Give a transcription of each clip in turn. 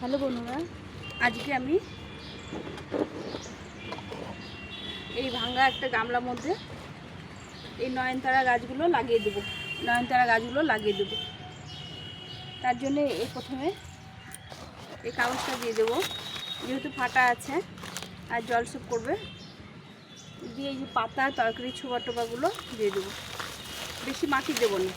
Hello বন্ধুরা, আজকে আমি এই ভাঙ্গা একটা গামলার মধ্যে এই নয়নতারা গাছগুলো লাগিয়ে দেবো। নয়নতারা গাছগুলো লাগিয়ে দেবো। তার জন্য এই প্রথমে এই কাগজটা দিয়ে দেবো। যেহেতু ফাটা আছে, আর জল সুপ করবে, দিয়ে এই যে পাতা, তরকারি ছোবা টোবাগুলো দিয়ে দেবো। বেশি মাটি দেবো না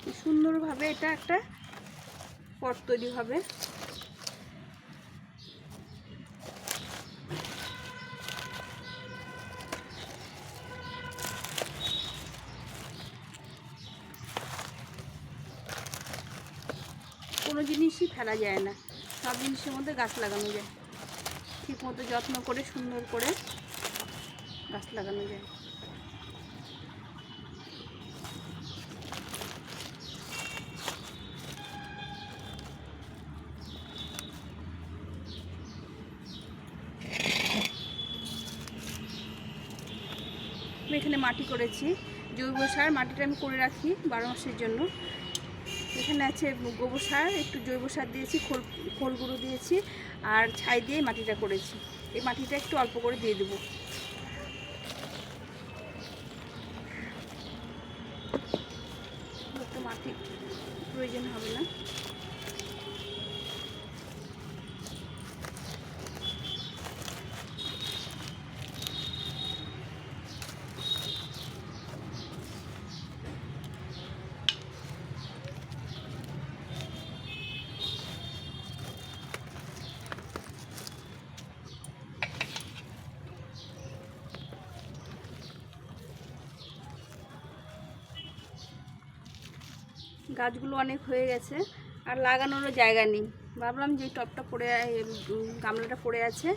কি সুন্দরভাবে এটা একটা পট তৈরি হবে। কোনো জিনিসই ফেলা যায় না, সব জিনিসের মধ্যে গাছ লাগানো যায়। ঠিক মতো যত্ন করে, সুন্দর করে গাছ লাগানো যায়। এখানে মাটি করেছি, জৈব সার। মাটিটা আমি করে রাখি বারো মাসের জন্য। এখানে আছে গোবর সার, একটু জৈব সার দিয়েছি, খোল খোল গুঁড়ো দিয়েছি আর ছাই দিয়ে মাটিটা করেছি। এই মাটিটা একটু অল্প করে দিয়ে দেবো। মাটি প্রয়োজন হবে না। গাছগুলো অনেক হয়ে গেছে আর লাগানোরও জায়গা নেই। ভাবলাম যে টবটা পড়ে গামলাটা পড়ে আছে,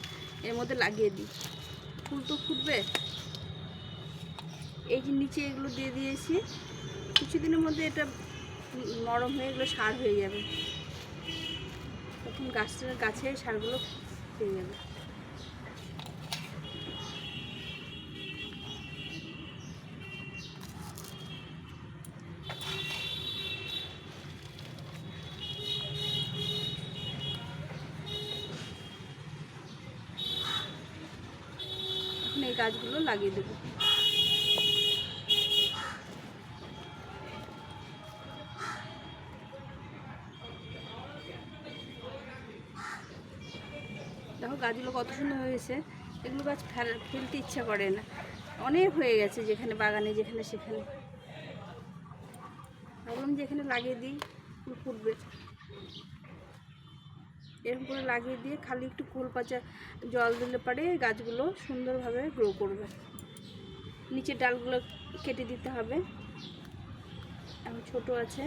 এর মধ্যে লাগিয়ে দিই। ফুল তো ফুটবে। এই যে নিচে এগুলো দিয়ে দিয়েছি, কিছুদিনের মধ্যে এটা নরম হয়ে এগুলো সার হয়ে যাবে। তখন গাছটা গাছে সারগুলো পেয়ে যাবে। গাছগুলো লাগিয়ে দেবো। দেখো গাছগুলো কত সুন্দর হয়েছে এগুলো গাছ ফেল- ফেলতে ইচ্ছা করে না। অনেক হয়ে গেছে যেখানে বাগানে, যেখানে সেখানে। ভাবলাম যে এখানে লাগিয়ে দিই ফুটবে। এরকম করে লাগিয়ে দিয়ে খালি একটু খোল পাচা জল দিলে পারে গাছগুলো সুন্দরভাবে গ্রো করবে। নিচে ডালগুলো কেটে দিতে হবে। এখন ছোট আছে।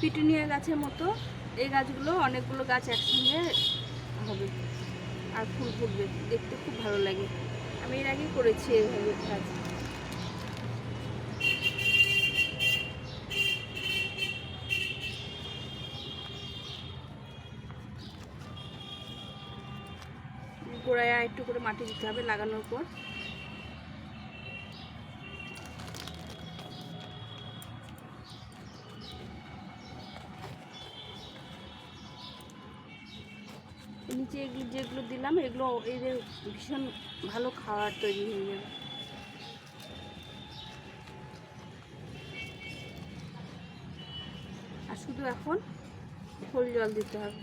পিটুনিয়া গাছের মতো এই গাছগুলো, অনেকগুলো গাছ একসঙ্গে হবে আর ফুল ফুটবে। দেখতে খুব ভালো লাগে। আমি এর আগে করেছি এইভাবে গাছ। গোড়ায় একটু করে মাটি দিতে হবে লাগানোর পর। নিচে যেগুলো দিলাম, এগুলো এদের ভীষণ ভালো খাবার তৈরি হয়ে যাবে। আর শুধু এখন ফুল জল দিতে হবে।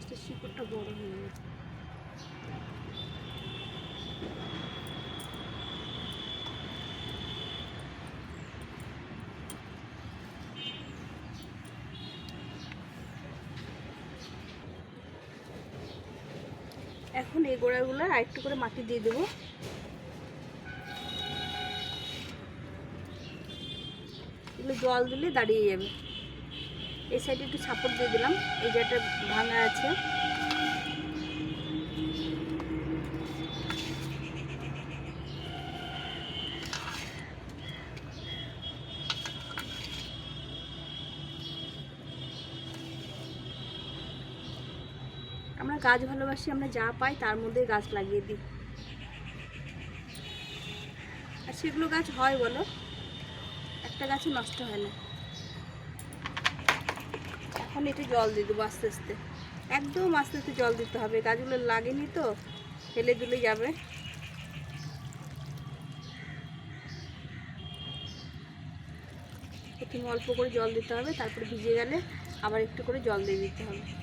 গাছটার শিকড়টা বড় হয়ে গেছে। এখন এই গোড়াগুলো আর একটু করে মাটি দিয়ে দেবো। এগুলো জল দিলে দাঁড়িয়ে যাবে। এই সাইডে একটু সাপোর্ট দিয়ে দিলাম। এই একটা ভাঙা আছে। আমরা গাছ ভালোবাসি, আমরা যা পাই তার মধ্যে গাছ লাগিয়ে দিই। আর সেগুলো গাছ হয় বলো? একটা গাছে নষ্ট হয় না। এখন একটু জল দিয়ে দেবো আস্তে আস্তে। একদম আস্তে আস্তে জল দিতে হবে, গাছগুলো লাগেনি তো, ফেলে দিলে যাবে। প্রথমে অল্প করে জল দিতে হবে, তারপরে ভিজে গেলে আবার একটু করে জল দিয়ে দিতে হবে।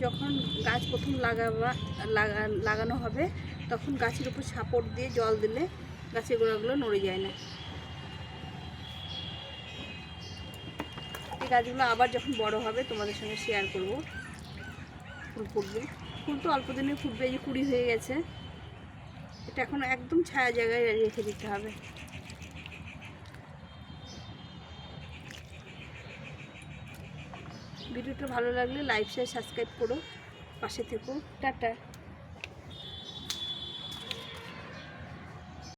যখন গাছ প্রথম লাগাবা লাগা- লাগানো হবে তখন গাছের উপর সাপোর্ট দিয়ে জল দিলে গাছের গোড়াগুলো নড়ে যায় না। এই গাছগুলো আবার যখন বড় হবে তোমাদের সঙ্গে শেয়ার করব। ফুল ফুটবে। ফুল তো অল্প দিনে ফুটবে, এই কুড়ি হয়ে গেছে। এটা এখন একদম ছায়া জায়গায় রেখে দিতে হবে। ভিডিওটা ভালো লাগলে লাইক শেয়ার সাবস্ক্রাইব করো। পাশে থেকো। টাটা।